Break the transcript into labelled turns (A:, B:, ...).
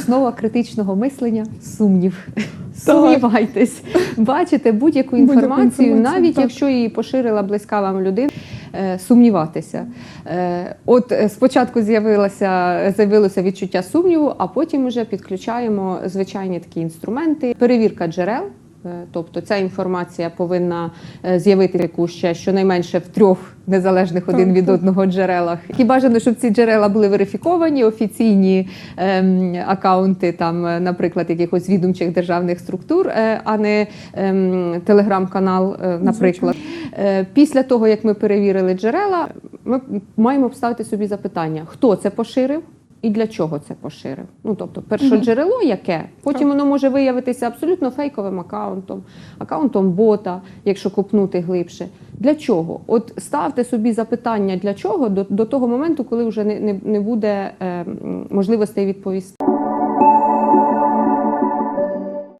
A: Основа критичного мислення сумнів. Сумнівайтесь, бачите будь-яку інформацію, навіть
B: так.
A: якщо її поширила близька вам людина. е, Сумніватися. Е, От е, спочатку з'явилося з'явилося відчуття сумніву, а потім вже підключаємо звичайні такі інструменти. Перевірка джерел. Е, Тобто ця інформація повинна е, з'явитися ще щонайменше в трьох незалежних один від одного джерелах. І бажано, щоб ці джерела були верифіковані, офіційні ем, акаунти, там, е, наприклад, якихось відомчих державних структур, е, а не ем, телеграм-канал, е, наприклад. Е, Після того, як ми перевірили джерела, ми маємо поставити собі запитання, хто це поширив. І для чого це поширив? Ну тобто, перше джерело яке, потім воно може виявитися абсолютно фейковим акаунтом, акаунтом бота, якщо купнути глибше. Для чого? От ставте собі запитання для чого до, до того моменту, коли вже не, не, не буде е, можливостей відповісти.